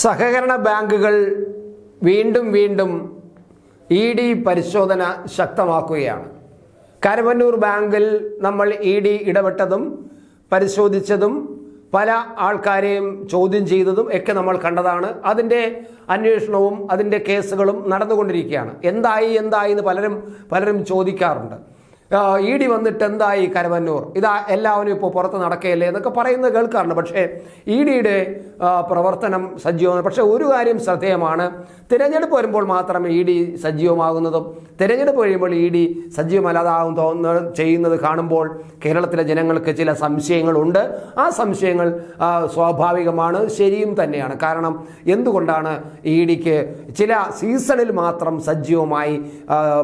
സഹകരണ ബാങ്കുകൾ വീണ്ടും വീണ്ടും ഇ ഡി പരിശോധന ശക്തമാക്കുകയാണ്. കരവന്നൂർ ബാങ്കിൽ നമ്മൾ ഇ ഡി ഇടപെട്ടതും പരിശോധിച്ചതും പല ആൾക്കാരെയും ചോദ്യം ചെയ്തതും ഒക്കെ നമ്മൾ കണ്ടതാണ്. അതിന്റെ അന്വേഷണവും അതിന്റെ കേസുകളും നടന്നുകൊണ്ടിരിക്കുകയാണ്. എന്തായി എന്തായി എന്ന് പലരും പലരും ചോദിക്കാറുണ്ട്. ഇ ഡി വന്നിട്ട് എന്തായി കരമന്നൂർ? ഇതാ എല്ലാവരും ഇപ്പോൾ പുറത്ത് നടക്കുകയല്ലേ എന്നൊക്കെ പറയുന്നത് കേൾക്കാറുണ്ട്. പക്ഷേ ഇ ഡിയുടെ പ്രവർത്തനം സജീവമാണ്. പക്ഷേ ഒരു കാര്യം ശ്രദ്ധേയമാണ്. തിരഞ്ഞെടുപ്പ് വരുമ്പോൾ മാത്രമേ ഇ ഡി സജീവമാകുന്നതും തിരഞ്ഞെടുപ്പ് കഴിയുമ്പോൾ ഇ ഡി സജീവമല്ലാതാകും തോന്നുന്ന ചെയ്യുന്നത് കാണുമ്പോൾ കേരളത്തിലെ ജനങ്ങൾക്ക് ചില സംശയങ്ങളുണ്ട്. ആ സംശയങ്ങൾ സ്വാഭാവികമാണ് ശരിയും തന്നെയാണ്. കാരണം എന്തുകൊണ്ടാണ് ഇ ഡിക്ക് ചില സീസണിൽ മാത്രം സജീവമായി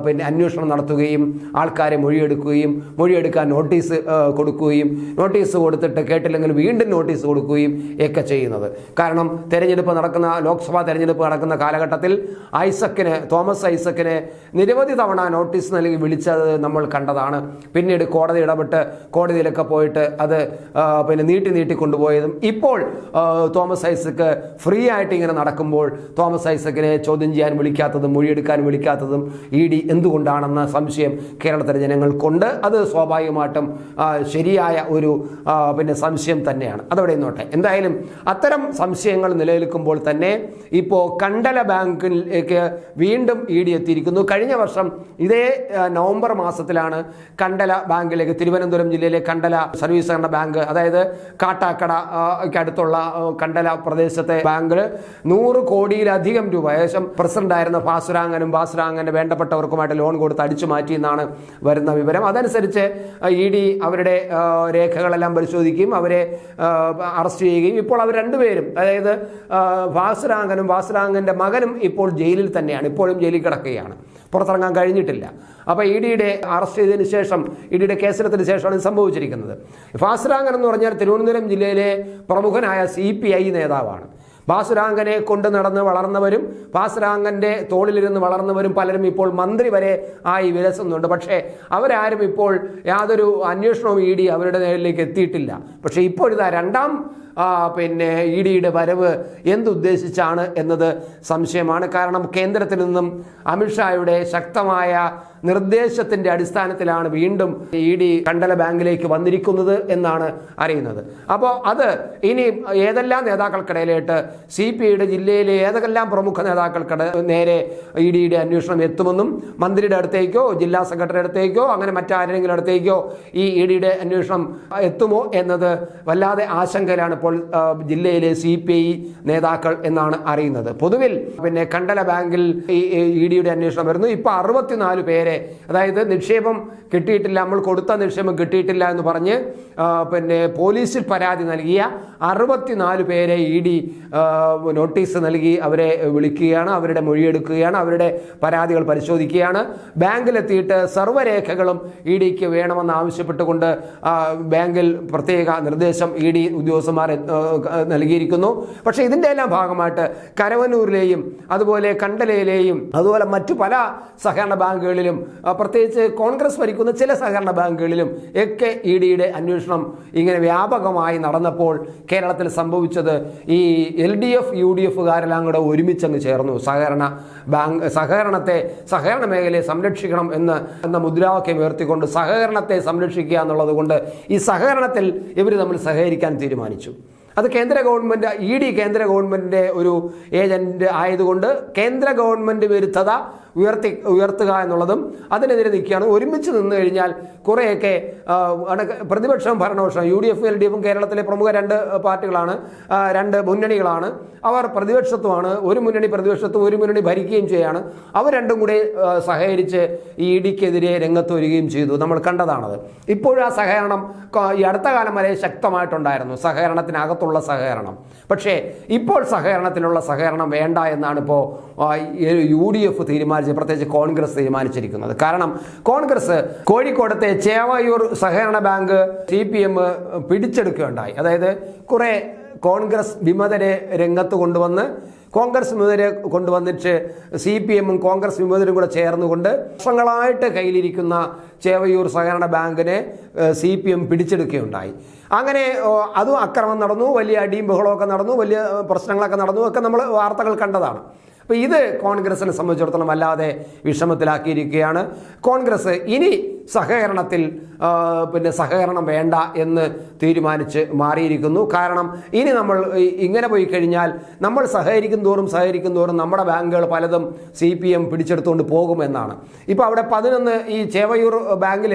പിന്നെ അന്വേഷണം നടത്തുകയും ആൾക്കാരെ മൊഴിയെടുക്കുകയും മൊഴിയെടുക്കാൻ നോട്ടീസ് കൊടുക്കുകയും നോട്ടീസ് കൊടുത്തിട്ട് കേട്ടില്ലെങ്കിൽ വീണ്ടും നോട്ടീസ് കൊടുക്കുകയും ഒക്കെ ചെയ്യുന്നത്. കാരണം തെരഞ്ഞെടുപ്പ് നടക്കുന്ന ലോക്സഭാ തെരഞ്ഞെടുപ്പ് നടക്കുന്ന കാലഘട്ടത്തിൽ ഐസക്കിന് തോമസ് ഐസക്കിന് നിരവധി തവണ നോട്ടീസ് നൽകി വിളിച്ചത് നമ്മൾ കണ്ടതാണ്. പിന്നീട് കോടതി ഇടപെട്ട് കോടതിയിലൊക്കെ പോയിട്ട് അത് പിന്നെ നീട്ടി നീട്ടി കൊണ്ടുപോയതും ഇപ്പോൾ തോമസ് ഐസക്ക് ഫ്രീ ആയിട്ട് ഇങ്ങനെ നടക്കുമ്പോൾ തോമസ് ഐസക്കിനെ ചോദ്യം ചെയ്യാൻ വിളിക്കാത്തതും മൊഴിയെടുക്കാൻ വിളിക്കാത്തതും ഇ ഡി എന്തുകൊണ്ടാണെന്ന സംശയം കേരളത്തിലെ ജനങ്ങൾക്കുണ്ട് അത് സ്വാഭാവികമായിട്ടും ശരിയായ ഒരു പിന്നെ സംശയം തന്നെയാണ്. അതവിടെ നിന്നോട്ടെ എന്തായാലും അത്തരം സംശയങ്ങൾ നിലനിൽക്കുമ്പോൾ തന്നെ ഇപ്പോൾ കണ്ടല ബാങ്കിലേക്ക് വീണ്ടും ഇ ഡി എത്തിയിരിക്കുന്നു. കഴിഞ്ഞ വർഷം ഇതേ നവംബർ മാസത്തിലാണ് കണ്ടല ബാങ്കിലേക്ക് തിരുവനന്തപുരം ജില്ലയിലെ കണ്ടല സർവീസ് സഹകരണ ബാങ്ക് അതായത് കാട്ടാക്കട അടുത്തുള്ള കണ്ടല പ്രദേശത്തെ ബാങ്കിൽ നൂറ് കോടിയിലധികം രൂപ ഏകദേശം പ്രസിഡന്റ് ആയിരുന്ന ഭാസുരാങ്ങനും ഭാസുരാങ്ങന്റെ വേണ്ടപ്പെട്ടവർക്കുമായിട്ട് ലോൺ കൊടുത്ത് അടിച്ചു മാറ്റി എന്നാണ് വരുന്ന വിവരം. അതനുസരിച്ച് ഇ ഡി അവരുടെ രേഖകളെല്ലാം പരിശോധിക്കുകയും അവരെ അറസ്റ്റ് ചെയ്യുകയും. ഇപ്പോൾ അവർ രണ്ടുപേരും അതായത് ആ, ഭാസുരാങ്ങനും മകനും ഇപ്പോൾ ജയിലിൽ തന്നെയാണ് ഇപ്പോഴും ജയിലിൽ കിടക്കുകയാണ്. പുറത്തിറങ്ങാൻ കഴിഞ്ഞിട്ടില്ല. അപ്പോൾ ഇ ഡിയുടെ അറസ്റ്റ് ചെയ്തതിന് ശേഷം ഇ ഡിയുടെ കേസെടുത്തതിന് ശേഷമാണ് ഇത് സംഭവിച്ചിരിക്കുന്നത്. ഭാസുരാങ്ങൻ എന്ന് പറഞ്ഞാൽ തിരുവനന്തപുരം ജില്ലയിലെ പ്രമുഖനായ സി പി ഐ നേതാവാണ്. ബാസുരാങ്കനെ കൊണ്ട് നടന്ന് വളർന്നവരും ബാസുരാങ്കന്റെ തോളിലിരുന്ന് വളർന്നവരും പലരും ഇപ്പോൾ മന്ത്രി വരെ ആയി വിലസുന്നുണ്ട്. പക്ഷേ അവരാരും ഇപ്പോൾ യാതൊരു അന്വേഷണവും ഇ ഡി അവരുടെ നേരിലേക്ക് എത്തിയിട്ടില്ല. പക്ഷേ ഇപ്പോഴിതാ രണ്ടാം പിന്നെ ഇ ഡിയുടെ വരവ് എന്തുദ്ദേശിച്ചാണ് എന്നത് സംശയമാണ്. കാരണം കേന്ദ്രത്തിൽ നിന്നും അമിത്ഷായുടെ ശക്തമായ നിർദ്ദേശത്തിന്റെ അടിസ്ഥാനത്തിലാണ് വീണ്ടും ഇ ഡി കണ്ടല ബാങ്കിലേക്ക് വന്നിരിക്കുന്നത് എന്നാണ് അറിയുന്നത്. അപ്പോൾ അത് ഇനി ഏതെല്ലാം നേതാക്കൾക്കിടയിലായിട്ട് സി പി ഐയുടെ ജില്ലയിലെ ഏതെല്ലാം പ്രമുഖ നേതാക്കൾക്കിട നേരെ ഇ ഡിയുടെ അന്വേഷണം എത്തുമെന്നും മന്ത്രിയുടെ അടുത്തേക്കോ ജില്ലാ സെക്രട്ടറി അടുത്തേക്കോ അങ്ങനെ മറ്റാരെങ്കിലും അടുത്തേക്കോ ഈ ഇ ഡിയുടെ അന്വേഷണം എത്തുമോ എന്നത് വല്ലാതെ ആശങ്കയിലാണ് ഇപ്പോൾ ആ, ജില്ലയിലെ സി പി ഐ നേതാക്കൾ എന്നാണ് അറിയുന്നത്. പൊതുവിൽ പിന്നെ കണ്ടല ബാങ്കിൽ ഇ ഡിയുടെ അന്വേഷണം വരുന്നു. ഇപ്പോൾ അറുപത്തിനാല് പേരെ അതായത് നിക്ഷേപം കിട്ടിയിട്ടില്ല നമ്മൾ കൊടുത്ത നിക്ഷേപം കിട്ടിയിട്ടില്ല എന്ന് പറഞ്ഞ് പിന്നെ പോലീസിൽ പരാതി നൽകിയ അറുപത്തിനാല് പേരെ ഇ ഡി നോട്ടീസ് നൽകി അവരെ വിളിക്കുകയാണ് അവരുടെ മൊഴിയെടുക്കുകയാണ് അവരുടെ പരാതികൾ പരിശോധിക്കുകയാണ്. ബാങ്കിലെത്തിയിട്ട് സർവരേഖകളും ഇ ഡിക്ക് വേണമെന്ന് ആവശ്യപ്പെട്ടുകൊണ്ട് ബാങ്കിൽ പ്രത്യേക നിർദ്ദേശം ഇ ഡി ഉദ്യോഗസ്ഥന്മാർ ആ, നൽകിയിരിക്കുന്നു. പക്ഷേ ഇതിന്റെ എല്ലാം ഭാഗമായിട്ട് കരവന്നൂരിലെയും അതുപോലെ കണ്ടലയിലെയും അതുപോലെ മറ്റു പല സഹകരണ ബാങ്കുകളിലും പ്രത്യേകിച്ച് കോൺഗ്രസ് ഭരിക്കുന്ന ചില സഹകരണ ബാങ്കുകളിലും ഒക്കെ ഇ ഡിയുടെ അന്വേഷണം ഇങ്ങനെ വ്യാപകമായി നടന്നപ്പോൾ കേരളത്തിൽ സംഭവിച്ചത് ഈ L D F U D എഫുകാരെല്ലാം കൂടെ ഒരുമിച്ചങ്ങ് ചേർന്നു. സഹകരണ ബാങ്ക് സഹകരണത്തെ സഹകരണ മേഖലയെ സംരക്ഷിക്കണം എന്ന് എന്ന മുദ്രാവാക്യം ഉയർത്തിക്കൊണ്ട് സഹകരണത്തെ സംരക്ഷിക്കുക എന്നുള്ളത് കൊണ്ട് ഈ സഹകരണത്തിൽ ഇവർ തമ്മിൽ സഹകരിക്കാൻ തീരുമാനിച്ചു. അത് കേന്ദ്ര ഗവൺമെന്റ് ഇ ഡി കേന്ദ്ര ഗവൺമെന്റിന്റെ ഒരു ഏജന്റ് ആയതുകൊണ്ട് കേന്ദ്ര ഗവൺമെന്റ് വിരുദ്ധത ഉയർത്തി ഉയർത്തുക എന്നുള്ളതും അതിനെതിരെ നിൽക്കുകയാണ്. ഒരുമിച്ച് നിന്ന് കഴിഞ്ഞാൽ കുറേയൊക്കെ പ്രതിപക്ഷവും ഭരണപക്ഷവും യു ഡി എഫും എൽ ഡി എഫും കേരളത്തിലെ പ്രമുഖ രണ്ട് പാർട്ടികളാണ് രണ്ട് മുന്നണികളാണ്. അവർ പ്രതിപക്ഷത്തുമാണ് ഒരു മുന്നണി പ്രതിപക്ഷത്തും ഒരു മുന്നണി ഭരിക്കുകയും ചെയ്യുകയാണ് അവർ രണ്ടും കൂടി സഹകരിച്ച് ഈ ഇടിക്കെതിരെ രംഗത്ത് വരികയും ചെയ്തു. നമ്മൾ കണ്ടതാണത്. ഇപ്പോഴും ആ സഹകരണം ഈ അടുത്ത കാലം വരെ ശക്തമായിട്ടുണ്ടായിരുന്നു. സഹകരണത്തിനകത്തുള്ള സഹകരണം. പക്ഷേ ഇപ്പോൾ സഹകരണത്തിനുള്ള സഹകരണം വേണ്ട എന്നാണ് ഇപ്പോൾ യു ഡി എഫ് തീരുമാനിച്ചത്. പ്രത്യേകിച്ച് കോൺഗ്രസ് തീരുമാനിച്ചിരിക്കുന്നത്. കാരണം കോൺഗ്രസ് കോഴിക്കോടത്തെ ചേവായൂർ സഹകരണ ബാങ്ക് സി പി എം പിടിച്ചെടുക്കുകയുണ്ടായി. അതായത് കുറേ കോൺഗ്രസ് വിമതരെ രംഗത്ത് കൊണ്ടുവന്ന് കോൺഗ്രസ് വിമതരെ കൊണ്ടുവന്നിട്ട് സി പി എമ്മും കോൺഗ്രസ് വിമതരും കൂടെ ചേർന്നുകൊണ്ട് വർഷങ്ങളായിട്ട് കയ്യിലിരിക്കുന്ന ചേവയൂർ സഹകരണ ബാങ്കിനെ സി പി എം പിടിച്ചെടുക്കുകയുണ്ടായി. അങ്ങനെ അതും അക്രമം നടന്നു. വലിയ അടിയും ബഹളമൊക്കെ നടന്നു. വലിയ പ്രശ്നങ്ങളൊക്കെ നടന്നു. ഒക്കെ നമ്മൾ വാർത്തകൾ കണ്ടതാണ്. അപ്പോൾ ഇത് കോൺഗ്രസിനെ സംബന്ധിച്ചിടത്തോളം വല്ലാതെ വിഷമത്തിലാക്കിയിരിക്കുകയാണ്. കോൺഗ്രസ് ഇനി സഹകരണത്തിൽ പിന്നെ സഹകരണം വേണ്ട എന്ന് തീരുമാനിച്ച് മാറിയിരിക്കുന്നു. കാരണം ഇനി നമ്മൾ ഇങ്ങനെ പോയി കഴിഞ്ഞാൽ നമ്മൾ സഹകരിക്കും തോറും സഹകരിക്കും തോറും നമ്മുടെ ബാങ്കുകൾ പലതും സി പി എം പിടിച്ചെടുത്തുകൊണ്ട് പോകുമെന്നാണ്. ഇപ്പോൾ അവിടെ പതിനൊന്ന് ഈ ചേവയൂർ ബാങ്കിൽ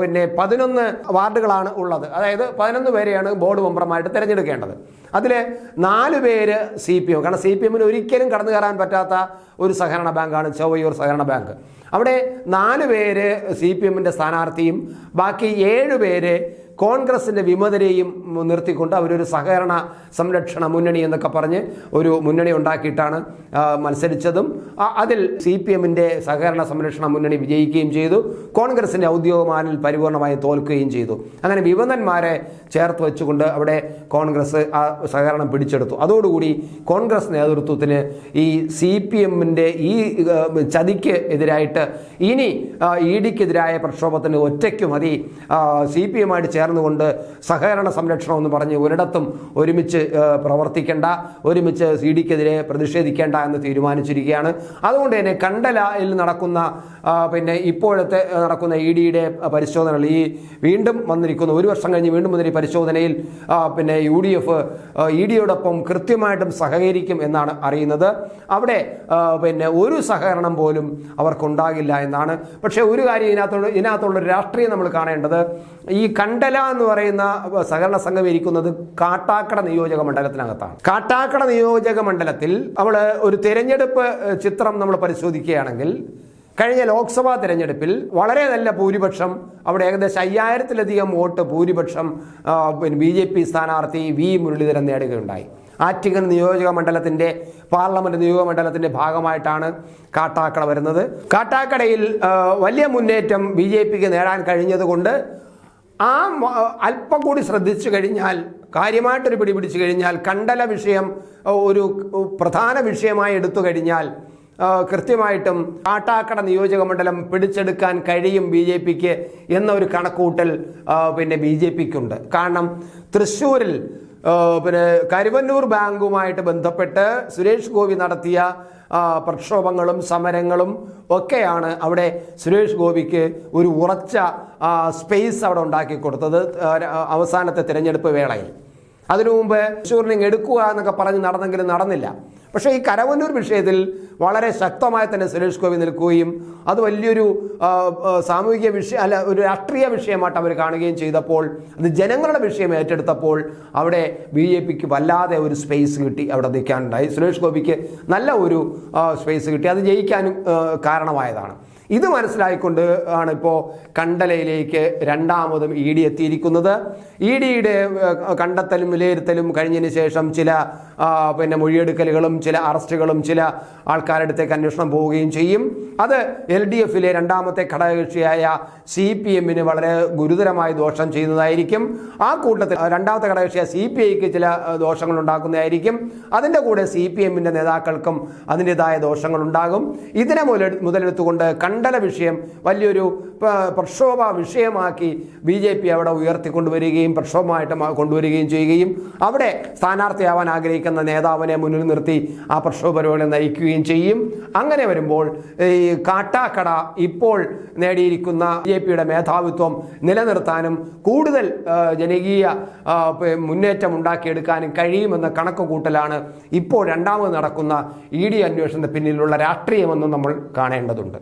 പിന്നെ പതിനൊന്ന് വാർഡുകളാണ് ഉള്ളത്. അതായത് പതിനൊന്ന് പേരെയാണ് ബോർഡ് മെമ്പർമാരായിട്ട് തിരഞ്ഞെടുക്കേണ്ടത്. അതിൽ നാല് പേര് സി പി എം കാരണം സി പി എമ്മിന് ഒരിക്കലും കടന്നു കയറാൻ പറ്റാത്ത ഒരു സഹകരണ ബാങ്കാണ് ചൊവ്വയൂർ സഹകരണ ബാങ്ക്. അവിടെ നാല് പേര് സി പി എമ്മിന്റെ സ്ഥാനാർത്ഥിയും ബാക്കി ഏഴ് പേര് കോൺഗ്രസിന്റെ വിമതരെയും നിർത്തിക്കൊണ്ട് അവരൊരു സഹകരണ സംരക്ഷണ മുന്നണി എന്നൊക്കെ പറഞ്ഞ് ഒരു മുന്നണി ഉണ്ടാക്കിയിട്ടാണ് മത്സരിച്ചതും. അതിൽ സി പി എമ്മിന്റെ സഹകരണ സംരക്ഷണ മുന്നണി വിജയിക്കുകയും ചെയ്തു. കോൺഗ്രസിന്റെ ഔദ്യോഗികമാനിൽ പരിപൂർണമായി തോൽക്കുകയും ചെയ്തു. അങ്ങനെ വിമതന്മാരെ ചേർത്ത് വെച്ചുകൊണ്ട് അവിടെ കോൺഗ്രസ് ആ സഹകരണം പിടിച്ചെടുത്തു. അതോടുകൂടി കോൺഗ്രസ് നേതൃത്വത്തിന് ഈ സി പി എമ്മിന്റെ ഈ ചതിക്ക് എതിരായിട്ട് ഇനി ഇ ഡിക്കെതിരായ പ്രക്ഷോഭത്തിന് ഒറ്റയ്ക്ക് മതി. സി പി എമ്മായിട്ട് ചേർന്നുകൊണ്ട് സഹകരണ സംരക്ഷണം എന്ന് പറഞ്ഞ് ഒരിടത്തും ഒരുമിച്ച് പ്രവർത്തിക്കേണ്ട ഒരുമിച്ച് സി ഡിക്കെതിരെ പ്രതിഷേധിക്കേണ്ട എന്ന് തീരുമാനിച്ചിരിക്കുകയാണ്. അതുകൊണ്ട് തന്നെ കണ്ടലയിൽ നടക്കുന്ന പിന്നെ ഇപ്പോഴത്തെ നടക്കുന്ന ഇ ഡിയുടെ പരിശോധനകൾ ഈ വീണ്ടും വന്നിരിക്കുന്നു. ഒരു വർഷം കഴിഞ്ഞ് വീണ്ടും വന്നിരി പരിശോധനയിൽ പിന്നെ യു ഡി എഫ് ഇ ഡിയോടൊപ്പം കൃത്യമായിട്ടും സഹകരിക്കും എന്നാണ് അറിയുന്നത്. അവിടെ പിന്നെ ഒരു സഹകരണം പോലും അവർക്കുണ്ടാകില്ല എന്നാണ്. പക്ഷേ ഒരു കാര്യം ഇതിനകത്തുള്ള ഇതിനകത്തുള്ള രാഷ്ട്രീയം നമ്മൾ കാണേണ്ടത്. ഈ കണ്ടല എന്ന് പറയുന്ന സഹകരണ സംഘം ഇരിക്കുന്നത് കാട്ടാക്കട നിയോജക മണ്ഡലത്തിനകത്താണ്. കാട്ടാക്കട നിയോജക മണ്ഡലത്തിൽ നമ്മൾ ഒരു തിരഞ്ഞെടുപ്പ് ചിത്രം നമ്മൾ പരിശോധിക്കുകയാണെങ്കിൽ കഴിഞ്ഞ ലോക്സഭാ തെരഞ്ഞെടുപ്പിൽ വളരെ നല്ല ഭൂരിപക്ഷം അവിടെ ഏകദേശം അയ്യായിരത്തിലധികം വോട്ട് ഭൂരിപക്ഷം ബി ജെ പി സ്ഥാനാർത്ഥി വി മുരളീധരൻ നേടുകയുണ്ടായി. ആറ്റിങ്ങൽ നിയോജക മണ്ഡലത്തിന്റെ പാർലമെന്റ് നിയോജക മണ്ഡലത്തിന്റെ ഭാഗമായിട്ടാണ് കാട്ടാക്കട വരുന്നത്. കാട്ടാക്കടയിൽ വലിയ മുന്നേറ്റം ബി ജെ പിക്ക് നേടാൻ കഴിഞ്ഞതുകൊണ്ട് ആ അല്പം കൂടി ശ്രദ്ധിച്ചു കഴിഞ്ഞാൽ കാര്യമായിട്ടൊരു പിടി പിടിച്ചു കഴിഞ്ഞാൽ കണ്ടല വിഷയം ഒരു പ്രധാന വിഷയമായി എടുത്തു കഴിഞ്ഞാൽ കൃത്യമായിട്ടും കാട്ടാക്കട നിയോജക മണ്ഡലം പിടിച്ചെടുക്കാൻ കഴിയും ബി ജെ പിക്ക് എന്ന ഒരു കണക്കൂട്ടൽ പിന്നെ ബി ജെ പിക്കുണ്ട്. കാരണം തൃശ്ശൂരിൽ പിന്നെ കരുവന്നൂർ ബാങ്കുമായിട്ട് ബന്ധപ്പെട്ട് സുരേഷ് ഗോപി നടത്തിയ പ്രക്ഷോഭങ്ങളും സമരങ്ങളും ഒക്കെയാണ് അവിടെ സുരേഷ് ഗോപിക്ക് ഒരു ഉറച്ച സ്പേസ് അവിടെ ഉണ്ടാക്കി കൊടുത്തത് അവസാനത്തെ തിരഞ്ഞെടുപ്പ് വേളയിൽ. അതിനു മുമ്പ് തൃശ്ശൂരിനെ എടുക്കുക എന്നൊക്കെ പറഞ്ഞ് നടന്നെങ്കിലും നടന്നില്ല. പക്ഷേ ഈ കരവന്നൂർ വിഷയത്തിൽ വളരെ ശക്തമായി തന്നെ സുരേഷ് ഗോപി നിൽക്കുകയും അത് വലിയൊരു സാമൂഹിക വിഷയം അല്ല ഒരു രാഷ്ട്രീയ വിഷയമായിട്ട് അവർ കാണുകയും ചെയ്തപ്പോൾ അത് ജനങ്ങളുടെ വിഷയം ഏറ്റെടുത്തപ്പോൾ അവിടെ ബി ജെ പിക്ക് വല്ലാതെ ഒരു സ്പേസ് കിട്ടി അവിടെ നിൽക്കാനുണ്ടായി. സുരേഷ് ഗോപിക്ക് നല്ല ഒരു സ്പേസ് കിട്ടി. അത് ജയിക്കാനും കാരണമായതാണ്. ഇത് മനസ്സിലായിക്കൊണ്ട് ആണ് ഇപ്പോൾ കണ്ടലയിലേക്ക് രണ്ടാമതും ഇ ഡി എത്തിയിരിക്കുന്നത്. ഇ ഡിയുടെ കണ്ടെത്തലും വിലയിരുത്തലും കഴിഞ്ഞതിന് ശേഷം ചില പിന്നെ മൊഴിയെടുക്കലുകളും ചില അറസ്റ്റുകളും ചില ആൾക്കാരുടെ അടുത്തേക്ക് അന്വേഷണം പോവുകയും ചെയ്യും. അത് എൽ ഡി എഫിലെ രണ്ടാമത്തെ ഘടകകക്ഷിയായ സി പി എമ്മിന് വളരെ ഗുരുതരമായി ദോഷം ചെയ്യുന്നതായിരിക്കും. ആ കൂട്ടത്തിൽ രണ്ടാമത്തെ ഘടകകക്ഷിയായ സി പി ഐക്ക് ചില ദോഷങ്ങൾ ഉണ്ടാക്കുന്നതായിരിക്കും. അതിന്റെ കൂടെ സി പി എമ്മിന്റെ നേതാക്കൾക്കും അതിന്റെതായ ദോഷങ്ങൾ ഉണ്ടാകും ഇതിനെ മുതലെടുത്തുകൊണ്ട് മുതലെടുത്തുകൊണ്ട് കണ്ടല വിഷയം വലിയൊരു പ്രക്ഷോഭ വിഷയമാക്കി ബി ജെ പി അവിടെ ഉയർത്തിക്കൊണ്ടുവരികയും പ്രക്ഷോഭമായിട്ട് കൊണ്ടുവരികയും ചെയ്യുകയും അവിടെ സ്ഥാനാർത്ഥിയാവാൻ ആഗ്രഹിക്കുന്ന നേതാവിനെ മുന്നിൽ നിർത്തി ആ പ്രക്ഷോഭ പരിപാടി നയിക്കുകയും ചെയ്യും. അങ്ങനെ വരുമ്പോൾ ഈ കാട്ടാക്കട ഇപ്പോൾ നേടിയിരിക്കുന്ന ബി ജെ പിയുടെ മേധാവിത്വം നിലനിർത്താനും കൂടുതൽ ജനകീയ മുന്നേറ്റം ഉണ്ടാക്കിയെടുക്കാനും കഴിയുമെന്ന കണക്ക് കൂട്ടലാണ് ഇപ്പോൾ രണ്ടാമത് നടക്കുന്ന ഇ ഡി അന്വേഷണത്തിന് പിന്നിലുള്ള രാഷ്ട്രീയമെന്നും നമ്മൾ കാണേണ്ടതുണ്ട്.